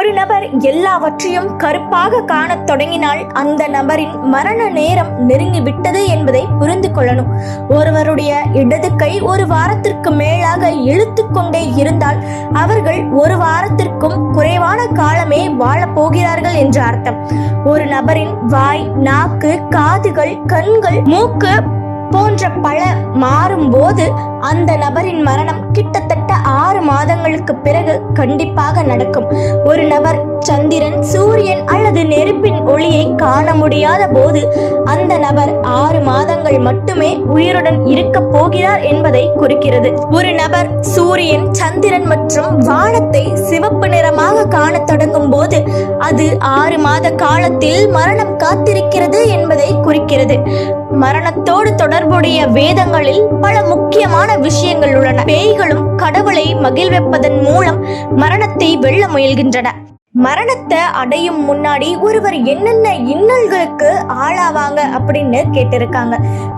ஒரு நபர் எல்லாவற்றையும் கருப்பாக காணத் தொடங்கினால் அந்த நபரின் மரண நேரம் நெருங்கி விட்டது என்பதை புரிந்து கொள்ளணும். ஒருவருடைய இடது கை ஒரு வாரத்திற்கு மேலாக இழுத்து கொண்டே இருந்தால் அவர்கள் ஒரு வாரத்திற்கும் குறைவான காலமே வாழப் போகிறார்கள் என்று அர்த்தம். ஒரு நபரின் வாய் நாக்கு காதுகள் கண்கள் மூக்கு போன்ற பல மாறும்போது அந்த நபரின் மரணம் கிட்டத்தட்ட ஆறு மாதங்களுக்கு பிறகு கண்டிப்பாக நடக்கும். ஒரு நபர் சந்திரன் சூரியன் அல்லது நெருப்பின் ஒளியை காண முடியாத போது அந்த நபர் ஆறு மாதங்கள் மட்டுமே உயிருடன் இருக்க போகிறார் என்பதை குறிக்கிறது. ஒரு நபர் சூரியன் சந்திரன் மற்றும் வானத்தை சிவப்பு நிறமாக காணத் தொடங்கும் போது அது ஆறு மாத காலத்தில் மரணம் காத்திருக்கிறது என்பதை குறிக்கிறது. மரணத்தோடு தொடர்புடைய வேதங்களில் பல முக்கியமான விஷயங்கள் உள்ளன. பேய்களும் கடவுளை மகிழ்விப்பதன் மூலம் மரணத்தை வெல்ல முயல்கின்றன. மரணத்தை அடையும் முன்னாடி ஒருவர் என்னென்ன இன்னல்களுக்கு ஆளாவாங்க அப்படின்னு கேட்டிருக்காங்க.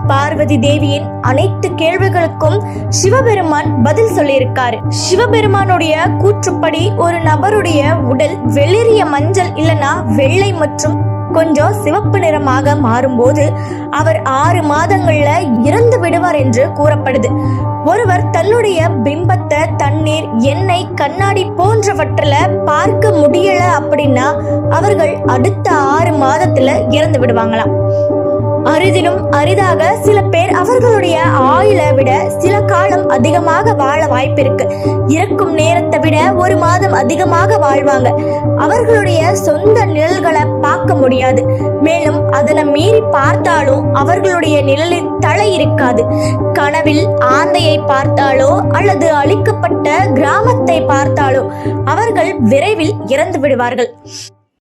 பார்வதி தேவியின் அனைத்து கேள்விகளுக்கும் சிவபெருமான் பதில் சொல்லியிருக்காரு. சிவபெருமானுடைய கூற்றுப்படி ஒரு நபருடைய உடல் வெளிரிய மஞ்சள் இல்லனா வெள்ளை மற்றும் கொஞ்சம் சிவப்பு நிறமாக மாறும்போது அவர் ஆறு மாதங்கள்ல இறந்து விடுவார் என்று கூறப்படுது. ஒருவர் தன்னுடைய பிம்பத்தை தண்ணீர் எண்ணெய் கண்ணாடி போன்றவற்றில பார்க்க முடியல அப்படின்னா அவர்கள் அடுத்த ஆறு மாதத்துல இறந்து விடுவாங்களாம். அரிதிலும் அரிதாக சில பேர் அவர்களுடைய ஆயுளை விட சில அதிகமாக வாழ வாய்ப்பிருக்கு. இருக்கும் நேரத்தை விட ஒரு மாதம் அதிகமாக வாழ்வாங்க. அவர்களுடைய சொந்த நிழல்களை பார்க்க முடியாது. மேலும் அதனை மீறி பார்த்தாலும் அவர்களுடைய நிழலில் தலை இருக்காது. கனவில் ஆந்தையை பார்த்தாலோ அல்லது அழிக்கப்பட்ட கிராமத்தை பார்த்தாலோ அவர்கள் விரைவில் இறந்து விடுவார்கள்.